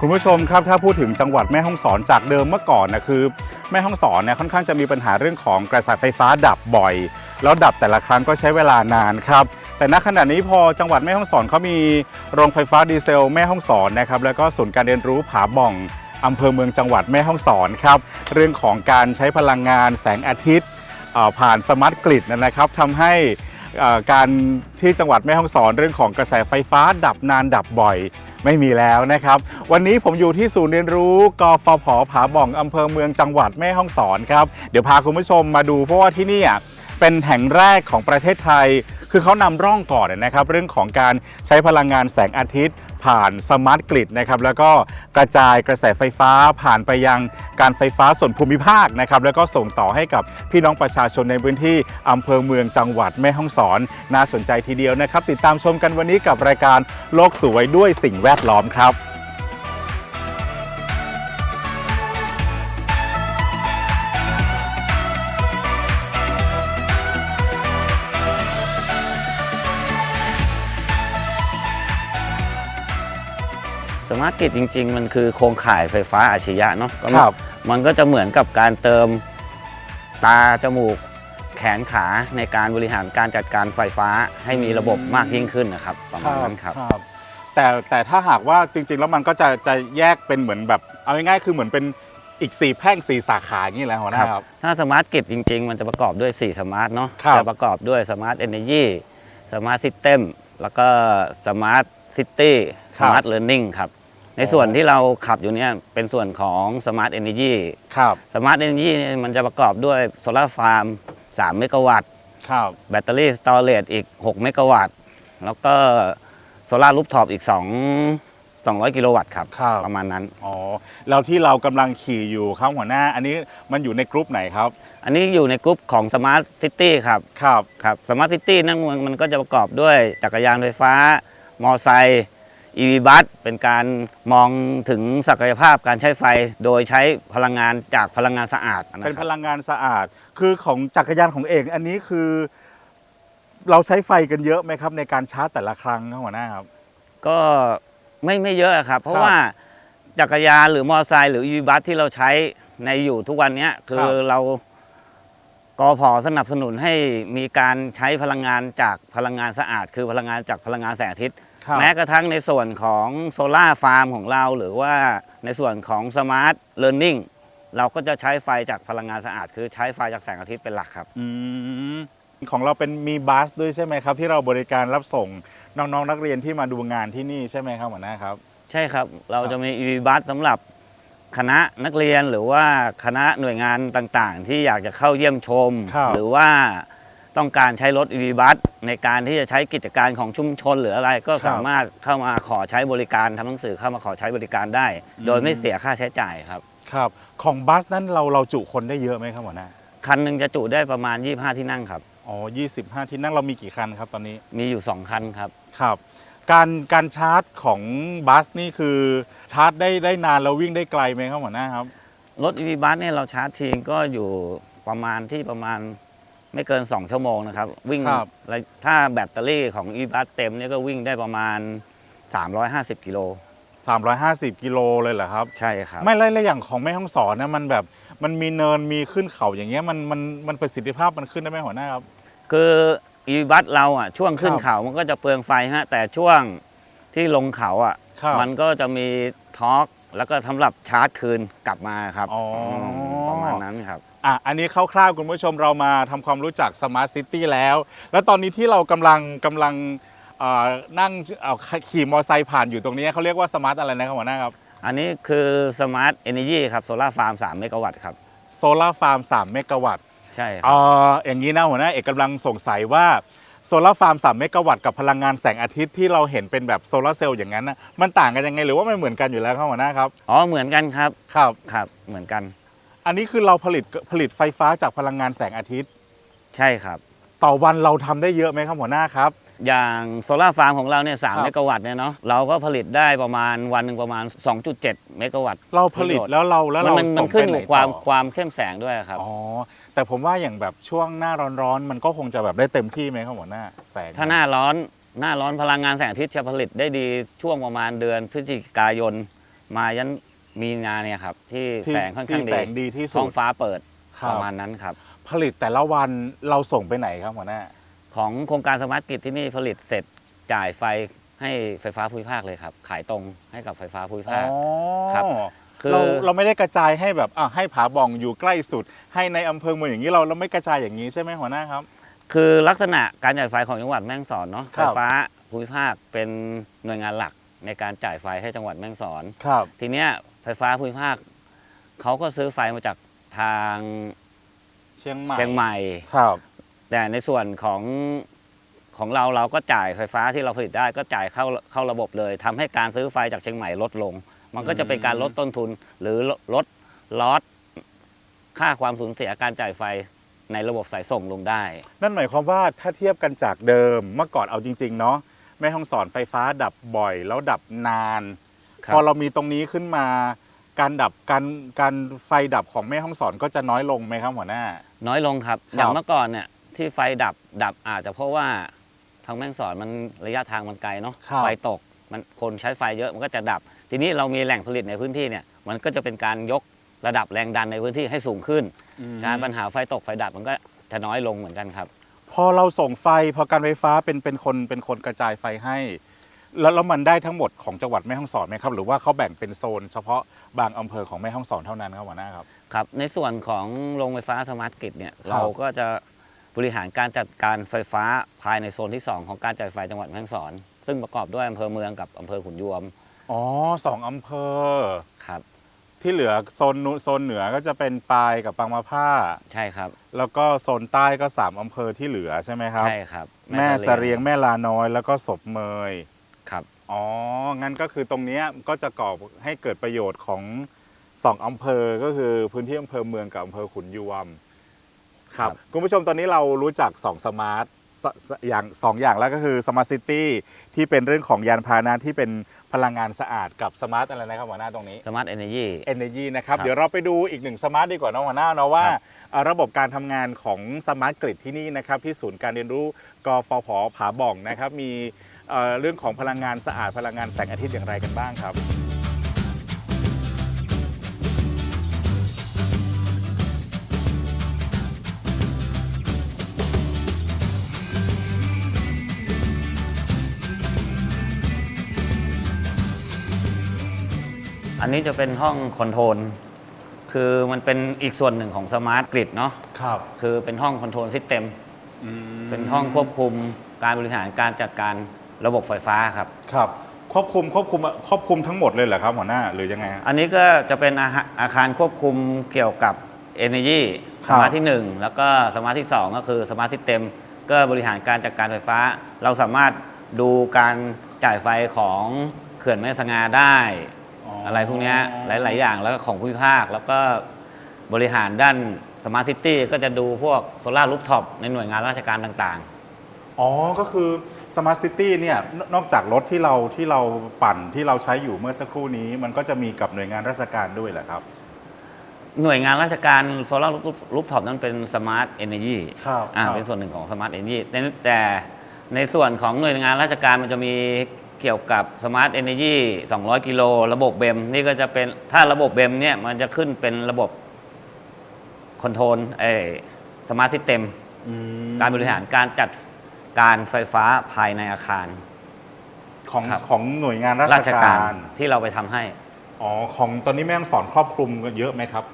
คุณผู้ชมครับถ้าพูดถึงจังหวัดแม่ฮ่องสอนจากเดิมเมื่อก่อนนะคือ แม่ฮ่องสอนเนี่ยค่อนข้างจะมีปัญหาเรื่องของกระแสไฟฟ้าดับบ่อย แล้วดับแต่ละครั้งก็ใช้เวลานานครับแต่ณขณะนี้พอจังหวัดแม่ฮ่องสอนเขามีโรงไฟฟ้าดีเซล แม่ฮ่องสอนนะครับแล้วก็ศูนย์การเรียนรู้ผาบ่องอำเภอเมืองจังหวัดแม่ฮ่องสอนครับเรื่องของการใช้พลังงานแสงอาทิตย์ผ่านสมาร์ทกริดนะครับทำให้การที่จังหวัดแม่ฮ่องสอนเรื่องของกระแสไฟฟ้าดับนานดับบ่อย ไม่มีแล้วนะครับ วันนี้ผมอยู่ที่ศูนย์เรียนรู้กฟผผาบ่องอำเภอเมืองจังหวัดแม่ฮ่องสอนครับ เดี๋ยวพาคุณผู้ชมมาดูเพราะว่าที่นี่เป็นแห่งแรกของประเทศไทย คือเขานำร่องก่อนนะครับ เรื่องของการใช้พลังงานแสงอาทิตย์ ผ่านสมาร์ทกริดนะครับแล้วก็กระจายกระแสไฟฟ้าผ่านไปยังการไฟฟ้าส่วนภูมิภาคนะครับแล้วก็ส่งต่อให้กับพี่น้องประชาชนในพื้นที่อำเภอเมืองจังหวัดแม่ฮ่องสอน น่าสนใจทีเดียวนะครับ ติดตามชมกันวันนี้กับรายการโลกสวยด้วยสิ่งแวดล้อมครับ มาร์ทกริดจริง ๆ มันคือโครงข่ายไฟฟ้าอัจฉริยะเนาะก็ครับ มันก็จะเหมือนกับการเติมตาจมูก แขนขาในการบริหารการจัดการไฟฟ้าให้มีระบบมากยิ่งขึ้นนะครับประมาณนั้นครับ ครับ แต่แต่ถ้าหากว่าจริง ๆ แล้วมันก็จะจะแยกเป็นเหมือนแบบ เอาง่ายๆคือเหมือนเป็นอีกสี่แพร่งสี่สาขาอย่างนี้แหละหัวหน้าครับ ถ้าสมาร์ทกริดจริง ๆ มันจะประกอบด้วย 4 สมาร์ทเนาะ ครับ จะประกอบด้วยสมาร์ทเอเนจีสมาร์ทซิสเต็มแล้วก็สมาร์ทซิตี้ สมาร์ทเลอร์นิ่งครับ ในส่วนที่เราขับอยู่เนี่ยเป็นส่วนของสมาร์ทเอเนจีครับสมาร์ทเอเนจีมันจะประกอบด้วยโซลาร์ฟาร์ม3เมกะวัตต์ครับแบตเตอรี่สตอเรจอีก 6 เมกะวัตต์ แล้วก็โซลาร์รูฟท็อปอีก 2 200 กิโลวัตต์ครับครับ ประมาณนั้น อ๋อแล้วที่เรากำลังขี่อยู่ครับหัวหน้า อันนี้มันอยู่ในกรุ๊ปไหนครับ อันนี้อยู่ในกลุ่มของ Smart City ครับครับ ครับ Smart City นั่นมันมันก็จะประกอบด้วยจักรยานไฟฟ้า มอไซค์ EV บัสเป็นการมองถึงศักยภาพการใช้ไฟ โดยใช้พลังงานจากพลังงานสะอาดะครับเป็นพลังงานสะอาด คือของจักรยานของเอกอันนี้คือ เราใช้ไฟกันเยอะไหมครับ ในการชาร์จแต่ละครั้งครับหัวหน้าครับ ก็ไม่ไม่เยอะครับ เพราะครับว่าจักรยานหรือมอเตอร์ไซค์หรือ EV บัสที่เราใช้ในอยู่ทุกวันเนี้ยคืครัอบ เรากอพอสนับสนุนให้มีการใช้พลังงานจากพลังงานสะอาด คือพลังงานจากพลังงานแสงอาทิตย์ครับ แม้กระทั่งในส่วนของโซลาร์ฟาร์มของเรา หรือว่าในส่วนของสมาร์ทเล a r ร์นิ่งเราก็จะใช้ไฟจากพลังงานสะอาด คือใช้ไฟจากแสงอาทิตย์เป็นหลักครับอืมของเราเป็นมีบัสด้วยใช่ไหมครับ ที่เราบริการรับส่งน้องๆนักเรียนที่มาดูงานที่นี่ใช่ไหมครับหัวหน้าครับ ใช่ครับเราจะมี EV บัสสำหรับคณะนักเรียนหรือว่าคณะหน่วยงานต่างๆ ที่อยากจะเข้าเยี่ยมชมครับหรือว่า ต้องการใช้รถ EV บัสในการที่จะใช้กิจการของชุมชนหรืออะไร ก็สามารถเข้ามาขอใช้บริการทำหนังสือเข้ามาขอใช้บริการได้ โดยไม่เสียค่าใช้จ่ายครับ ครับ ของบัสนั้นเราเราจุคนได้เยอะไหมครับหัวหน้าคันหนึ่งจะจุได้ประมาณ 25 ที่นั่งครับ อ๋อ25 ที่นั่งเรามีกี่คันครับตอนนี้ มีอยู่ 2 คันครับ ครับ การการชาร์จของบัสนี่คือชาร์จได้ได้นานแล้ววิ่งได้ไกลไหมครับหัวหน้าครับ รถ EV บัสเนี่ยเราชาร์จทีก็อยู่ประมาณที่ประมาณ ไม่เกิน 2 ชั่วโมงนะครับ วิ่งครับและถ้าแบตเตอรี่ของ EV บัสเต็มเนี่ยก็วิ่งได้ประมาณ 350 กิโล350 กิโลเลยเหรอครับ ใช่ครับ ไม่แล้วแล้วอย่างของแม่ห้องสอนนะมันแบบมันมีเนินมีขึ้นเขาอย่างเงี้ยมันมันมันประสิทธิภาพมันขึ้นได้ไหมหัวหน้าครับ คือ EV บัสเราอะช่วงขึ้นครับเขามันก็จะเปลืองไฟฮะแต่ช่วงที่ลงเขาอะ ครับ มันก็จะมีทอร์กแล้วก็สำหรับชาร์จคืนกลับมาครับอ๋ออืมประมาณนั้นครับ อะอันนี้คร่าวๆคุณผู้ชมเรามาทำความรู้จักสมาร์ทซิตี้แล้ว แล้วตอนนี้ที่เรากำลังกำลังเอ่อนั่งเอ่อขี่มอเตอร์ไซค์ผ่านอยู่ตรงนี้เขาเรียกว่าสมาร์ทอะไรนะครับหัวหน้าครับอันนี้คือสมาร์ทเอเนจีครับโซลาร์ฟาร์ม3เมกะวัตต์ครับ โซลาร์ฟาร์ม3เมกะวัตต์ใช่คเอ่รับออย่างนี้นะหัวหน้าเอกกำลังสงสัยว่าโซลาร์ฟาร์ม3เมกะวัตต์กับพลังงานแสงอาทิตย์ที่เราเห็นเป็นแบบโซลาร์เซลล์อย่างนั้นนะมันต่างกันยังไงหรือว่ามันเหมือนกันอยู่แล้วครับหัวหน้าครับอ๋อ เหมือนกันครับ ครับ ครับ เหมือนกัน อันนี้คือเราผลิตผลิตไฟฟ้าจากพลังงานแสงอาทิตย์ ใช่ครับ ต่อวันเราทำได้เยอะไหมครับหัวหน้าครับ อย่างโซลาร์ฟาร์มของเราเนี่ยสามครับ เมกะวัตต์เนี่ยเนาะเราก็ผลิตได้ประมาณวันหนึ่งประมาณ 2.7 เมกะวัตต์เราผลิตแล้วเราแล้วมันเรามันมัส่นงขึ้นไปอไหนยู่ความต่อความเข้มแสงด้วยครับ อ๋อแต่ผมว่าอย่างแบบช่วงหน้าร้อนๆมันก็คงจะแบบได้เต็มที่ไหมครับหัวหน้าแสงถ้าหน้าร้อนหน้าร้อนพลังงานแสงอาทิตย์จะผลิตได้ดีช่วงประมาณเดือนพฤศจิกายน มายัน มีนาเนี่ยครับที่ที่แสงค่อนข้างที่ดีแสงดีที่สุท้อดงฟ้าเปิดครัปบระมาณนั้นครับ ผลิตแต่ละวันเราส่งไปไหนครับหัวหน้า ของโครงการสมาร์ทกริดที่นี่ผลิตเสร็จจ่ายไฟให้ไฟฟ้าภูมิภาคเลยครับ ขายตรงให้กับไฟฟ้าภูมิอ๋ภาคอครับ คือเราเราไม่ได้กระจายให้แบบอะให้ผาบ่องอยู่ใกล้สุด ให้ในอำเภอเมืองอย่างนี้เราเราไม่กระจายอย่างนี้ใช่ไหมหัวหน้าครับ คือลักษณะการจ่ายไฟของจังหวัดแม่ฮ่องสอนเนาะครัไฟบ ฟ้าภูมิภาคเป็นหน่วยงานหลักในการจ่ายไฟให้จังหวัดแม่ฮ่องสอน ครับ ทีเนี้ย ไฟฟ้าภูมิภาคเขาก็ซื้อไฟมาจากทางเชียงใหม่เชียงใหม่ ครับ แต่ในส่วนของของเราเราก็จ่ายไฟฟ้าที่เราผลิตได้ก็จ่ายเข้าเข้าระบบเลยทำให้การซื้อไฟจากเชียงใหม่ลดลง มันก็จะเป็นการลดต้นทุน หรือลดลอสค่าความสูญเสียการจ่ายไฟในระบบสายส่งลงได้ นั่นหมายความว่าถ้าเทียบกันจากเดิมเมื่อก่อนเอาจริง ๆ เนาะแม่ห้องสอนไฟฟ้าดับบ่อย แล้วดับนานครับ พอเรามีตรงนี้ขึ้นมา การดับการการไฟดับของแม่ห้องสอนก็จะน้อยลงไหมครับหัวหน้า น้อยลงครับครับอย่างเมื่อก่อนเนี่ยที่ไฟดับดับอาจจะเพราะว่าทางแม่ฮ่องสอนมันระยะทางมันไกลเนาะครับไฟตกมันคนใช้ไฟเยอะมันก็จะดับ ทีนี้เรามีแหล่งผลิตในพื้นที่เนี่ยมันก็จะเป็นการยกระดับแรงดันในพื้นที่ให้สูงขึ้น การปัญหาไฟตกไฟดับมันก็จะน้อยลงเหมือนกันครับ พอเราส่งไฟพอการไฟฟ้าเป็นเป็นคนเป็นคนกระจายไฟให้ แล้วแล้วมันได้ทั้งหมดของจังหวัดแม่ฮ่องสอนไหมครับ หรือว่าเขาแบ่งเป็นโซน เฉพาะบางอำเภอของแม่ฮ่องสอนเท่านั้นครับหัวหน้าครับ ครับ ในส่วนของโรงไฟฟ้าสมาร์ทกริดเนี่ยเราก็จะบริหารการจัดการไฟฟ้าภายในโซนที่ 2 ของการจ่ายไฟจังหวัดแม่ฮ่องสอน ซึ่งประกอบด้วยอำเภอเมืองกับอำเภอขุนยวมอ๋อสองอำเภอ ครับ ที่เหลือโซนนู้นโซนเหนือก็จะเป็นปายกับปางมาผ้า ใช่ครับ แล้วก็โซนใต้ก็สามอำเภอที่เหลือใช่ไหมครับ ใช่ครับ แม่เสรียงแม่ลาน้อยแล้วก็ศพเมย ครับ อ๋อ งั้นก็คือตรงเนี้ยก็จะก่อให้เกิดประโยชน์ของสองอำเภอ ก็คือพื้นที่อำเภอเมืองกับอำเภอขุนยวม ครับ ครับคุณผู้ชมตอนนี้เรารู้จักสองสมาร์ทสสอย่างสองอย่างแล้วก็คือสมาร์ทซิตี้ที่เป็นเรื่องของยานพาหนะที่เป็นพลังงานสะอาดกับสมาร์ทอะไรนะครับหัวหน้าตรงนี้ สมาร์ทเอเนจี Energy นะครับ ครับเดี๋ยวเราไปดูอีกหนึ่งสมาร์ทดีกว่าน้องหัวหน้าเนาะว่าครับ เอ่อระบบการทำงานของสมาร์ทกริดที่นี่นะครับ ที่ศูนย์การเรียนรู้กฟผผาบ่องนะครับ มี เอ่อเรื่องของพลังงานสะอาดพลังงานแสงอาทิตย์อย่างไรกันบ้างครับ อันนี้จะเป็นห้องคอนโทรล คือมันเป็นอีกส่วนหนึ่งของสมาร์ทกริดเนาะ ครับคือเป็นห้องคอนโทรลซิสเต็ม เป็นห้องควบคุมการบริหารการจัดการ ระบบไฟฟ้าครับ ครับควบคุมควบคุมควบคุมทั้งหมดเลยเหรอครับหัวหน้าหรือยังไงฮะ อันนี้ก็จะเป็นอาหาอาคารควบคุมเกี่ยวกับ Energy คสรับ มาร์ทที่ 1 แล้วก็สมาร์ทที่ 2 ก็คือสมาร์ทซิสเต็มก็บริหารการจัดการไฟฟ้า เราสามารถดูการจ่ายไฟของเขื่อนแม่สงาได้ อะไรพวกเนี้ยหลาย ๆ อย่างแล้วก็ของภูมิภาค แล้วก็บริหารด้านสมาร์ทซิตี้ก็จะดูพวกโซลาร์รูฟท็อปในหน่วยงานราชการต่าง อ๋อ ก็คือ สมาร์ทซิตี้เนี่ยนนอกจากรถที่เราที่เราปั่นที่เราใช้อยู่เมื่อสักครู่นี้ มันก็จะมีกับหน่วยงานราชการด้วยแหละครับๆหน่วยงานราชการโซลาร์รูฟท็อปนั้นเป็นสมาร์ทเอเนจีครับอ่าครับ เป็นส่วนหนึ่งของสมาร์ทเอเนจีแต่ในส่วนของหน่วยงานราชการมันจะมีเกี่ยวกับสมาร์ทเอเนจี200 กิโล ระบบเบมนี่ก็จะเป็นถ้าระบบเบมเนี่ยมันจะขึ้นเป็นระบบคอนโทรลเอสมาร์ทซิสเต็ม อืม การบริหารการจัด การไฟฟ้าภายในอาคาร ของครับ ของหน่วยงานราราชชกาการรที่เราไปทำให้ อ๋อของตอนนี้แม่ต้องสอนครอบคลุมกันเยอะไหมครับ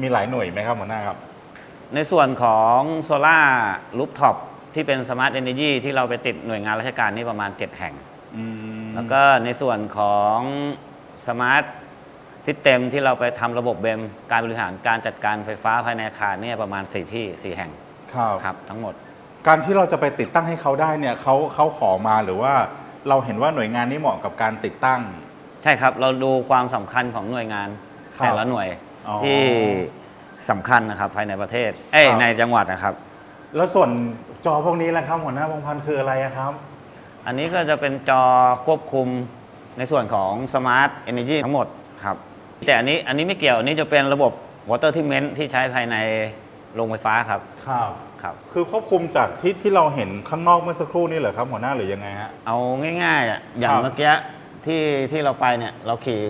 มีหลายหน่วยไหมครับหัวหน้าครับ ในส่วนของโซลาร์รูฟท็อปที่เป็นสมาร์ทเอเนจีที่เราไปติดหน่วยงานราชการนี่ประมาณ 7 แห่ง อืมแล้วก็ในส่วนของสมาร์ทซิสเต็มที่เราไปทำระบบเบมการบริหารการจัดการไฟฟ้าภายในอาคารเนี่ยประมาณ 4 ที่ 4 แห่งครับ ครับ ทั้งหมด การที่เราจะไปติดตั้งให้เขาได้เนี่ยเขาเขาขอมาหรือว่าเราเห็นว่าหน่วยงานนี้เหมาะกับการติดตั้ง ใช่ครับ เราดูความสำคัญของหน่วยงานครับแต่ละหน่วยอ๋อที่สำคัญนะครับภายในประเทศ เอ้ยครับ ในจังหวัดนะครับ แล้วส่วนจอพวกนี้แหละครับหัวหน้าพงพันธ์คืออะไรอะครับ อันนี้ก็จะเป็นจอควบคุมในส่วนของ Smart Energy ทั้งหมดครับ แต่อันนี้อันนี้ไม่เกี่ยวอันนี้จะเป็นระบบ Water Treatment ที่ใช้ภายใน โรงไฟฟ้าครับครับ ครับ คือควบคุมจากที่ที่เราเห็นข้างนอกเมื่อสักครู่นี่เหรอครับหัวหน้าหรือยังไงฮะ เอาง่ายๆอะอย่างครับ เมื่อกี้ที่ที่เราไปเนี่ยเราขี่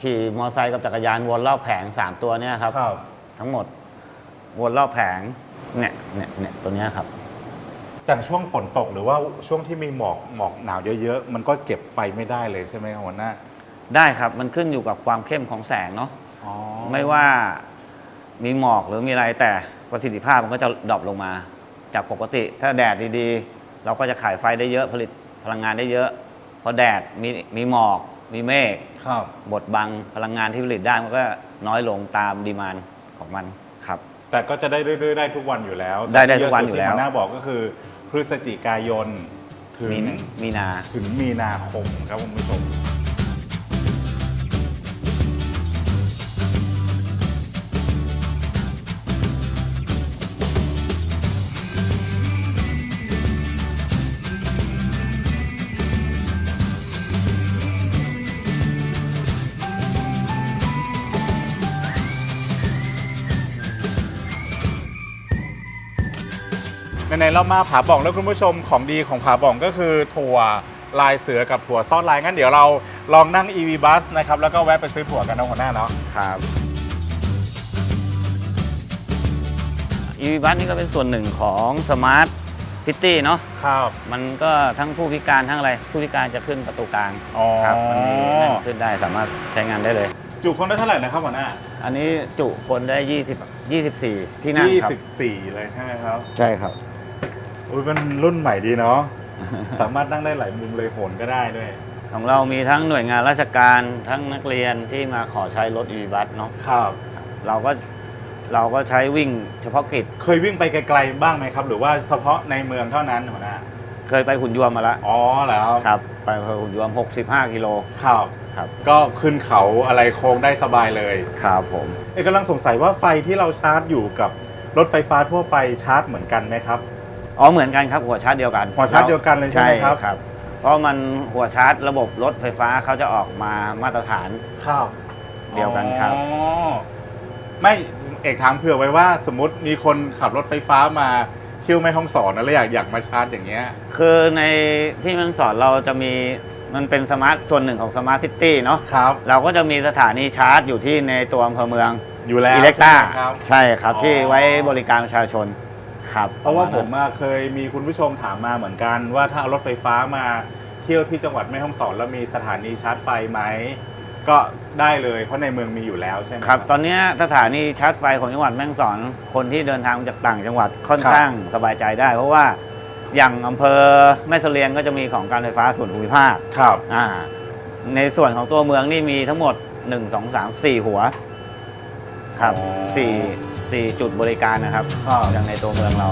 ขี่มอเตอร์ไซค์กับจักรยานวนรอบแผง3ตัวเนี่ยครับ ครับ ทั้งหมดวนรอบแผงเนี่ยเนี่ยเนี่ยตัวเนี้ยครับ จากช่วงฝนตกหรือว่าช่วงที่มีหมอกหมอกหนาวเยอะๆ มันก็เก็บไฟไม่ได้เลยใช่ไหมครับหัวหน้าได้ครับมันขึ้นอยู่กับความเข้มของแสงเนาะ อ๋อไม่ว่า มีหมอกหรือมีอะไรแต่ประสิทธิภาพมันก็จะดรอปลงมา จากปกติ ถ้าแดดดีๆ เราก็จะขายไฟได้เยอะผลิตพลังงานได้เยอะพอแดดมีมีหมอกมีเมฆครับบดบังพลังงานที่ผลิตได้มันก็น้อยลงตามดีมานของมันครับ แต่ก็จะได้เรื่อยๆได้ทุกวันอยู่แล้วได้ได้ทุกวันอยู่แล้วที่หัวหน้าบอกก็คือพฤศจิกายนถึงมีมีนาถึงมีนาคมครับคุณผู้ชม ในๆเรามาผาบ่องแล้วคุณผู้ชมของดีของผาบ่องก็คือถั่วลายเสือกับถั่วซ่อนลายงั้นเดี๋ยวเราลองนั่ง EV bus นะครับแล้วก็แวะไปซื้อถั่วกันนะหัวหน้าเนาะครับ อีวีบัสนี่ก็เป็นส่วนหนึ่งของสมาร์ทซิตี้เนาะ ครับมันก็ทั้งผู้พิการทั้งอะไร ผู้พิการจะขึ้นประตูกลางอ๋อครับมันมีนั่นขึ้นได้สามารถใช้งานได้เลย จุคนได้เท่าไหร่นะครับหัวหน้าอันนี้จุคนได้ 20 24 ที่นั่งครับ 24 เลยใช่ไหมครับ ใช่ครับ อุ้ยมันรุ่นใหม่ดีเนาะ สามารถนั่งได้หลายมุมเลยโหนก็ได้ด้วย ของเรามีทั้งหน่วยงานราชการทั้งนักเรียนที่มาขอใช้รถอีวีบัสเนาะครับ เราก็เราก็ใช้วิ่งเฉพาะกิจ เคยวิ่งไปไกลๆบ้างไหมครับ หรือว่าเฉพาะในเมืองเท่านั้นหัวหน้าเคยไปขุนยวมมาแล้วอ๋อแล้วครับ ไปอำเภอขุนยวม 65 กิโลครับ ครับ ก็ขึ้นเขาอะไรโค้งได้สบายเลยครับผม เอกกำลังสงสัยว่าไฟที่เราชาร์จอยู่กับรถไฟฟ้าทั่วไปชาร์จเหมือนกันไหมครับ อ๋อเหมือนกันครับหัวชาร์จเดียวกันหัวชาร์จเดียวกันเลยใช่ไหมครับครับ เพราะมันหัวชาร์จระบบรถไฟฟ้าเขาจะออกมามาตรฐานครับเดียวกันครับอ๋อไม่เอกถามเผื่อไว้ว่าสมมติมีคนขับรถไฟฟ้ามาเที่ยวแม่ห้องสอนนะแล้วอยากอยากมาชาร์จอย่างเงี้ย คือในที่มันสอนเราจะมีมันเป็นสมาร์ทส่วนหนึ่งของสมาร์ทซิตี้เนาะครับเราก็จะมีสถานีชาร์จอยู่ที่ในตัวอำเภอเมืองอยู่แล้วอิเล็กต้าใช่ไหมครับใช่ครับอ๋อที่ไว้บริการประชาชน ครับเพราะว่าปผณมนั้นอะเคยมีคุณผู้ชมถามมาเหมือนกันว่าถ้าเอารถไฟฟ้ามาเที่ยวที่จังหวัดแม่ฮ่องสอนแล้วมีสถานีชาร์จไฟไหมก็ได้เลยเพราะในเมืองมีอยู่แล้วใช่ไหมครับ ตอนเนี้ยสถานีชาร์จไฟของจังหวัดแม่ฮ่องสอนคนที่เดินทางมาจากต่างจังหวัดค่อนข้างสบายใจได้ เพราะว่าอย่างอำเภอแม่เสลียงก็จะมีของการไฟฟ้าส่วนภูมิภาคครับอ่าในส่วนของตัวเมืองนี่มีทั้งหมด 1 2 3 4 หัว ครับอ๋อสี่ สี่จุดบริการนะครับครับ อย่างในตัวเมืองเรา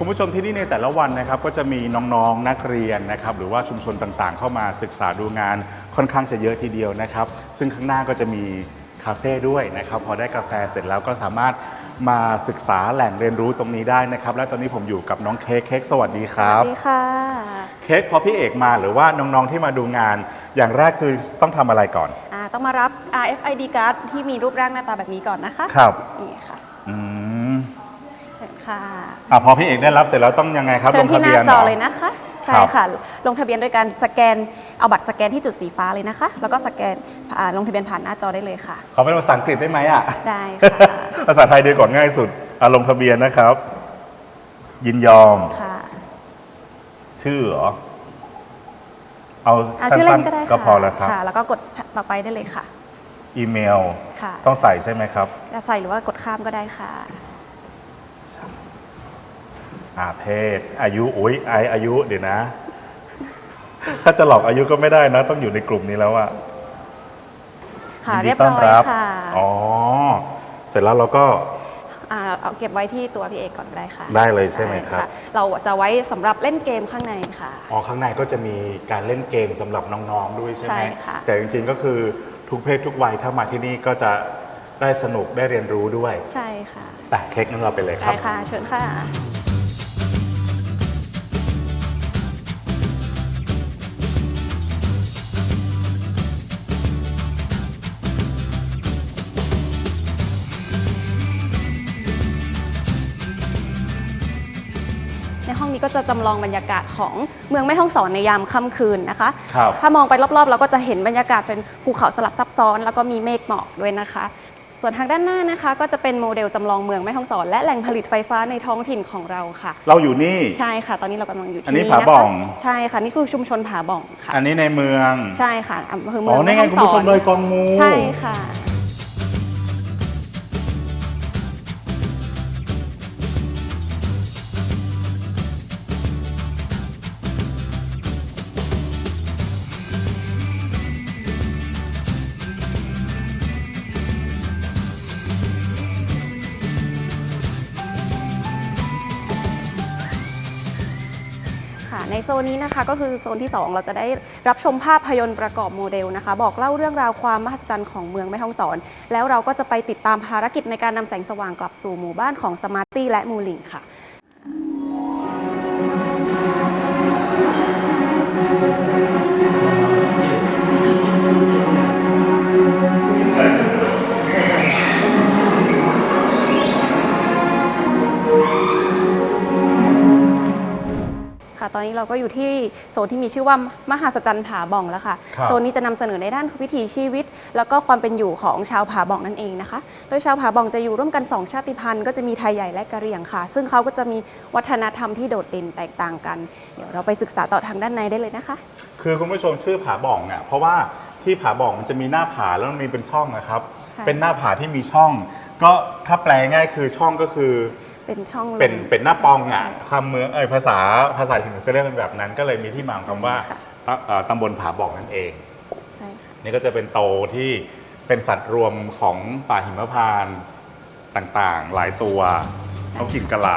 คุณผู้ชมที่นี่ในแต่ละวันนะครับก็จะมีน้องๆนักเรียนนะครับหรือว่าชุมชนต่างๆ เข้ามาศึกษาดูงานค่อนข้างจะเยอะทีเดียวนะครับ ซึ่งข้างหน้าก็จะมีคาเฟ่ด้วยนะครับพอได้กาแฟเสร็จแล้วก็สามารถมาศึกษาแหล่งเรียนรู้ตรงนี้ได้นะครับ และตอนนี้ผมอยู่กับน้องเค้กเค้กสวัสดีคสรัวับสดีค่ะ เค้กพอพี่เอกมาหรือว่าน้องๆที่มาดูงาน อย่างแรกคือต้องทำอะไรก่อน อ่าต้องมารับ RFID card ที่มีรูปร่างหน้าตาแบบนี้ก่อนนะคะครับ นี่ค่ะอืมเชิญ ค่ะอะพอพี่เอกได้รับเสร็จแล้วต้องยังไงครับเชิญที่หน้าหจรอเลยนะคะ ใช่ครับ ค่ะ ลงทะเบียนโดยการสแกนเอาบัตรสแกนที่จุดสีฟ้าเลยนะคะ แล้วก็สแกนอ่าลงทะเบียนผ่านหน้าจอได้เลยค่ะ ขอเป็นภาษาอังกฤษได้ไหมอะ ได้ค่ะ ภาษาไทยดีกว่าง่ายสุดอาลงทะเบียนนะครับ ยินยอม ค่ะ ชื่อเหรอ เอาอ่าสั้ชื่อเล่นนก็ได้ๆค่ะก็พอแล้วครับ ค่ะ แล้วก็กดต่อไปได้เลยค่ะ อีเมล ค่ะต้องใส่ใช่ไหมครับ จะใส่หรือว่ากดข้ามก็ได้ค่ะ อ่าเพศ อายุอุ้ยไออายุเดี๋ยวนะ ถ้าจะหลอกอายุก็ไม่ได้นะ ต้องอยู่ในกลุ่มนี้แล้วอะค่ะยินดีเรียบต้อนร้อยรับค่ะอ๋อ เสร็จแล้วเราก็าเอาเอาเก็บไว้ที่ตัวพี่เอกก่อนก็ได้ค่ะได้เลยใช่ไหมครับ ด้ะเราจะไว้สำหรับเล่นเกมข้างในค่ะ อ๋อข้างในก็จะมีการเล่นเกมสำหรับน้องๆด้วยใช่ไหมใช่ค่ะ แต่จริงๆก็คือทุกเพศทุกวัยถ้ามาที่นี่ก็จะได้สนุกได้เรียนรู้ด้วยใช่ค่ะ แต่เค้กนั้นเราไปเลยคได้รับค่ะเชิญค่ะ ก็จะจำลองบรรยากาศของเมืองแม่ฮ่องสอนในยามค่ำคืนนะคะครับถ้ามองไปรอบๆ เราก็จะเห็นบรรยากาศเป็นภูเขาสลับซับซ้อน แล้วก็มีเมฆหมอกด้วยนะคะ ส่วนทางด้านหน้านะคะก็จะเป็นโมเดลจำลองเมืองแม่ฮ่องสอน และแหล่งผลิตไฟฟ้าในท้องถิ่นของเราค่ะ เราอยู่นี่ใช่ค่ะ ตอนนี้เรากำลังอยู่ที่อันนี้นี่ผานะคะบ่องใช่ค่ะนี่คือชุมชนผาบ่องค่ะ อันนี้ในเมืองใช่ค่ะอำเภอเมือ๋อองนี่ไงแม่คุณฮ่ผู้ชสมเลยกองงูใช่ค่ะ โซนนี้นะคะก็คือโซนที่ 2 เราจะได้รับชมภาพยนตร์ประกอบโมเดลนะคะ บอกเล่าเรื่องราวความมหัศจรรย์ของเมืองแม่ฮ่องสอน แล้วเราก็จะไปติดตามภารกิจในการนำแสงสว่างกลับสู่หมู่บ้านของสมาร์ตี้และมูลิงค่ะ เราก็อยู่ที่โซนที่มีชื่อว่ามหาสจรรย์ผาบ่องแล้วค่ะครับโซนนี้จะนำเสนอในด้านวิถีชีวิต แล้วก็ความเป็นอยู่ของชาวผาบ่องนั่นเองนะคะ โดยชาวผาบ่องจะอยู่ร่วมกัน 2 ชาติพันธุ์ก็จะมีไทยใหญ่และกะเหรี่ยงค่ะ ซึ่งเขาก็จะมีวัฒนธรรมที่โดดเด่นแตกต่างกัน เดี๋ยวเราไปศึกษาต่อทางด้านในได้เลยนะคะ คือคุณผู้ชมชื่อผาบ่องเนี่ยเพราะว่าที่ผาบ่องมันจะมีหน้าผาแล้วมันมีเป็นช่องนะครับใช่เป็นหน้าผาที่มีช่อง ก็ถ้าแปลง่ายคือช่องก็คือ เป็นช่องลม เป็นเป็นหน้าปองอะใช่คำเมืองเอยภาษาภาษาถิ่นจะเรียกเป็นแบบนั้น ก็เลยมีที่มาของคำว่าค่ะตเอ่อตำบลผาบ่องนั่นเอง ใช่ค่ะนี่ก็จะเป็นโตที่เป็นสัตว์รวมของป่าหิมพานต์ต่างๆ หลายตัวนกกินกะลา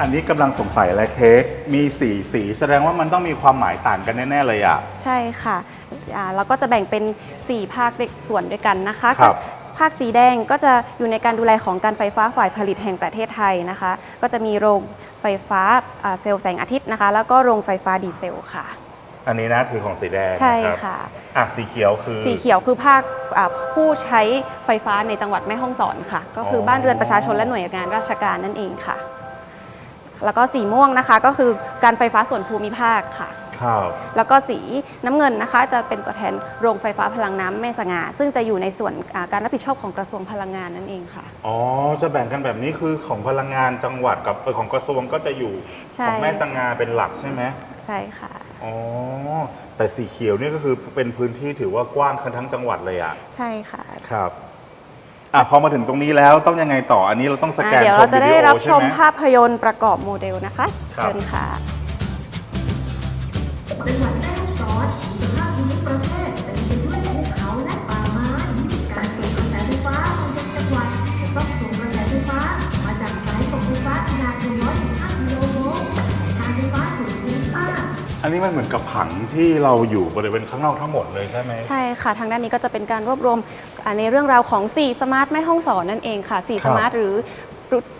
อันนี้กำลังสงสัยอะไรเค้กมีสีสีแสดงว่ามันต้องมีความหมายต่างกันแน่ ๆ เลยอะ ใช่ค่ะอ่าเราก็จะแบ่งเป็น 4 ภาคด้วยส่วนด้วยกันนะคะครับภาคสีแดงก็จะอยู่ในการดูแลของการไฟฟ้าฝ่ายผลิตแห่งประเทศไทยนะคะ ก็จะมีโรงไฟฟ้าอ่าเซลล์แสงอาทิตย์นะคะ แล้วก็โรงไฟฟ้าดีเซลค่ะ อันนี้นะคือของสีแดงใช่นรับค่ะ อะสีเขียวคือ สีเขียวคือภาคอ่าผู้ใช้ไฟฟ้าในจังหวัดแม่ฮ่องสอนค่ะ ก็คือออ บ้านเรือนประชาชนและหน่วยงานราชการนั่นเองค่ะ แล้วก็สีม่วงนะคะ ก็คือการไฟฟ้าส่วนภูมิภาคค่ะ ครับแล้วก็สีน้ำเงินนะคะ จะเป็นตัวแทนโรงไฟฟ้าพลังน้ำแม่สง่าซึ่งจะอยู่ในส่วนอ่าการรับผิดชอบของกระทรวงพลังงานนั่นเองค่ะ อ๋อจะแบ่งกันแบบนี้คือของพลังงานจังหวัดกับเออของกระทรวงก็จะอยู่ใช่ ของแม่สง่าเป็นหลักใช่ไหมใช่ค่ะ อ๋อแต่สีเขียวนี่ก็คือเป็นพื้นที่ถือว่ากว้างทั้งจังหวัดเลยอะ ใช่ค่ะ ครับ อะพอมาถึงตรงนี้แล้วต้องยังไงต่ออันนี้เราต้องสแกอ่านเดี๋ยวเราจะได้วิโอรับชมใไหภาพยนตร์ประกอบโมเดลนะคะ ครับ เชิญค่ะ นนี้มันเหมือนกับผังที่เราอยู่บริเวณข้างนอกทั้งหมดเลยใช่ไหม ใช่ค่ะทางด้านนี้ก็จะเป็นการรวบรวมอ่าในเรื่องราวของ 4 สมาร์ทแม่ห้องสอนนั่นเองค่ะ4ครัสบมาร์ทหรือ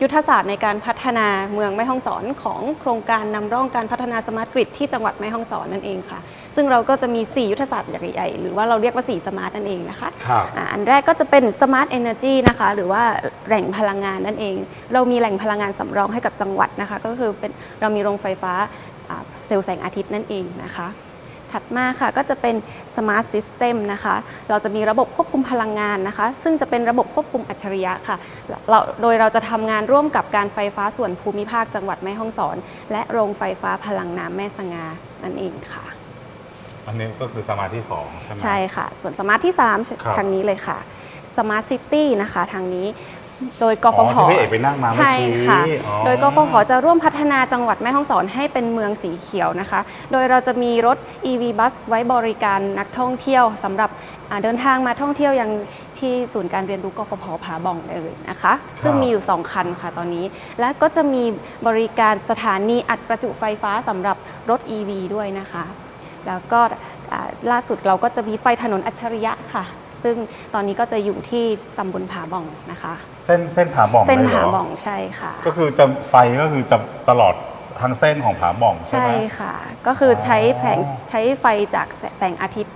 ยุทธศาสตร์ในการพัฒนาเมืองแม่ห้องสอนของโครงการนำร่องการพัฒนาสมาร์ทกริดที่จังหวัดแม่ห้องสอนนั่นเองค่ะ ซึ่งเราก็จะมี 4 ยุทธศาสตร์ใหญ่ๆหรือว่าเราเรียกว่า 4 สมาร์ทนั่นเองนะคะครับ อ่าอันแรกก็จะเป็น Smart Energy นะคะหรือว่าแหล่งพลังงานนั่นเอง เรามีแหล่งพลังงานสำรองให้กับจังหวัดนะคะ ก็คือเป็นเรามีโรงไฟฟ้าอ่าเซลล์แสงอาทิตย์นั่นเองนะคะ ถัดมาค่ะก็จะเป็น Smart System นะคะ เราจะมีระบบควบคุมพลังงานนะคะ ซึ่งจะเป็นระบบควบคุมอัจฉริยะค่ะเราโดยเราจะทำงานร่วมกับการไฟฟ้าส่วนภูมิภาคจังหวัดแม่ฮ่องสอน และโรงไฟฟ้าพลังน้ำแม่สงานั่นเองค่ะ อันนี้ก็คือสมาธิสองใช่ไหมใช่ค่ะ ส่วนสมาร์ทที่ครับ3ทางนี้เลยค่ะ Smart City นะคะทางนี้ โดยกอ๋ฟอผที่พี่เอกไปนั่งมาเมื่อใช่กี้ค่ะ อ๋อ โดยกฟผจะร่วมพัฒนาจังหวัดแม่ฮ่องสอนให้เป็นเมืองสีเขียวนะคะ โดยเราจะมีรถ EV บัสไว้บริการนักท่องเที่ยวสำหรับอ่าเดินทางมาท่องเที่ยวยังที่ศูนย์การเรียนรู้กฟผผาบ่องได้เลยนะคะ ซึ่งมีอยู่ 2 คันค่ะตอนนี้ และก็จะมีบริการสถานีอัดประจุไฟฟ้าสำหรับรถ EV ด้วยนะคะ แล้วก็อ่าล่าสุดเราก็จะมีไฟถนนอัจฉริยะค่ะ ซึ่งตอนนี้ก็จะอยู่ที่ตำบลผาบ่องนะคะ เส้นเส้นผาบ่องเส้นลยหรผาบ่องใช่ค่ะ ก็คือจะไฟก็คือจะตลอดทั้งเส้นของผาบ่องใช่ใช่ไหมค่ะ ก็คือใช้อ๋อแผงใช้ไฟจากแสแสงอาทิตย์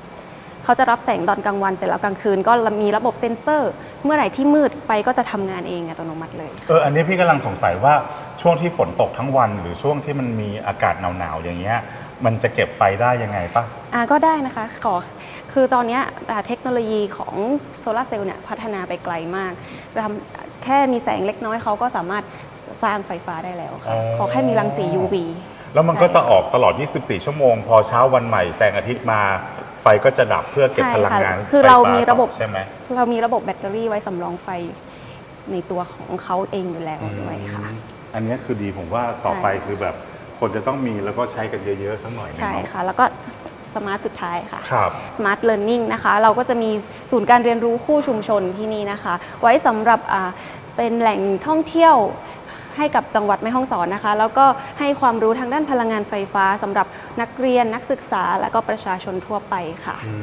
เขาจะรับแสงตอนกลางวันเสร็จแล้วกลางคืน ก็มีระบบเซ็นเซอร์ เมื่อไหร่ที่มืดไฟก็จะทำงานเองอัตโนมัติเลย เออ อันนี้พี่กำลังสงสัยว่าช่วงที่ฝนตกทั้งวัน หรือช่วงที่มันมีอากาศหนาวๆอย่างเงี้ย มันจะเก็บไฟได้ยังไงปะ อ่าก็ได้นะคะขอ คือตอนเนี้ยอ่าเทคโนโลยีของโซลาร์เซลล์เนี่ยพัฒนาไปไกลมากทำแค่มีแสงเล็กน้อยเขาก็สามารถสร้างไฟฟ้าได้แล้วค่ะอ๋อขอแค่มีรังสี UV แล้วมันก็จะออกตลอด 24 ชั่วโมง พอเช้าวันใหม่แสงอาทิตย์มาไฟก็จะดับเพื่อเก็บใช่พลังค่ะงานคือไฟฟ้เรามีระบบต่อใช่ไหมเรามีระบบแบตเตอรี่ไว้สำรองไฟในตัวของเขาเองอยู่แล้วด้วยค่ะ อันนี้คือดีผมว่าต่อไปคือแบบคนจะต้องมีแล้วก็ใช้กันเยอะๆสักหน่อยหนึงใช่เนาะค่ะ แล้วก็ สมาร์ทสุดท้ายค่ะครับ Smart Learning นะคะ เราก็จะมีศูนย์การเรียนรู้คู่ชุมชนที่นี่นะคะ ไว้สำหรับอ่าเป็นแหล่งท่องเที่ยวให้กับจังหวัดแม่ฮ่องสอนนะคะ แล้วก็ให้ความรู้ทางด้านพลังงานไฟฟ้าสำหรับนักเรียนนักศึกษาและก็ประชาชนทั่วไปค่ะอื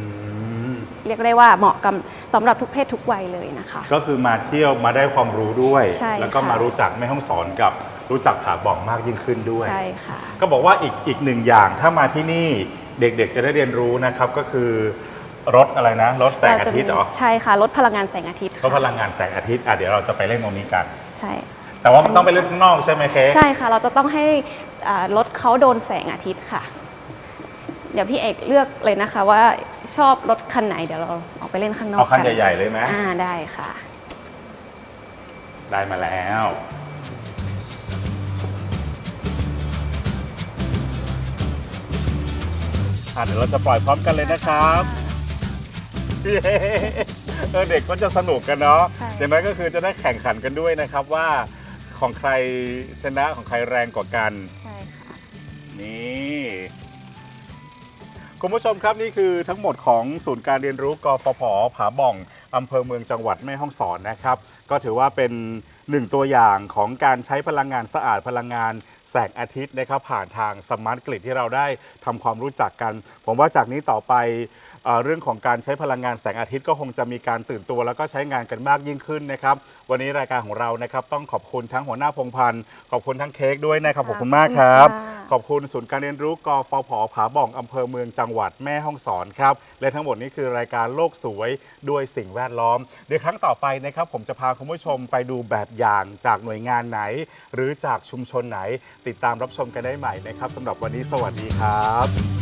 มเรียกได้ว่าเหมาะกับสำหรับทุกเพศทุกวัยเลยนะคะ ก็คือมาเที่ยวมาได้ความรู้ด้วยใช่แล้วก็ค่ะมารู้จักแม่ห้องสอนกับรู้จักผาบ่องมากยิ่งขึ้นด้วย ใช่ค่ะ ก็บอกว่าอีกอีกหนึ่งอย่างถ้ามาที่นี่ เด็กๆจะได้เรียนรู้นะครับก็คือรถอะไรนะ รถแสงอาทิตย์เหรอ ใช่ค่ะลดพลังงานแสงอาทิตย์รถพค่ะลังงานแสงอาทิตย์อะเดี๋ยวเราจะไปเล่นตรงนี้กัน ใช่ แต่ว่ามันต้องไปเล่นข้างนอกใช่ไหมเค้กใช่ค่ะ เราจะต้องให้อ่ารถเขาโดนแสงอาทิตย์ค่ะ เดี๋ยวพี่เอกเลือกเลยนะคะ ว่าชอบรถคันไหนเดี๋ยวเราออกไปเล่นข้างนอกเอาคันกัใหญ่ๆเลยไหมอ่าได้ค่ะ ได้มาแล้ว อะเดี๋ยวเราจะปล่อยพร้อมกันเลยนะครับเย้เออเด็กก็จะสนุกกันเนาะใช่ อย่างนั้นก็คือจะได้แข่งขันกันด้วยนะครับว่าของใครชนะของใครแรงกว่ากัน ใช่ค่ะ นี่คุณผู้ชมครับนี่คือทั้งหมดของศูนย์การเรียนรู้กฟผผาบ่องอำเภอเมืองจังหวัดแม่ฮ่องสอนนะครับ ก็ถือว่าเป็นหนึ่งตัวอย่างของการใช้พลังงานสะอาดพลังงาน แสงอาทิตย์นะครับผ่านทางสมาร์ทกริดที่เราได้ทำความรู้จักกัน ผมว่าจากนี้ต่อไปเอ่อเรื่องของการใช้พลังงานแสงอาทิตย์ก็คงจะมีการตื่นตัว แล้วก็ใช้งานกันมากยิ่งขึ้นนะครับ วันนี้รายการของเรานะครับต้องขอบคุณทั้งหัวหน้าพงพันธ์ขอบคุณทั้งเค้กด้วยนะครับขอบคุณมากครับขอบคุณค่ะขอบคุณศูนย์การเรียนรู้กฟผผาบ่องอำเภอเมืองจังหวัดแม่ฮ่องสอนครับและทั้งหมดนี้คือรายการโลกสวยด้วยสิ่งแวดล้อม เดี๋ยวครั้งต่อไปนะครับ ผมจะพาคุณผู้ชมไปดูแบบอย่างจากหน่วยงานไหน หรือจากชุมชนไหน ติดตามรับชมกันได้ใหม่นะครับสำหรับวันนี้สวัสดีครับ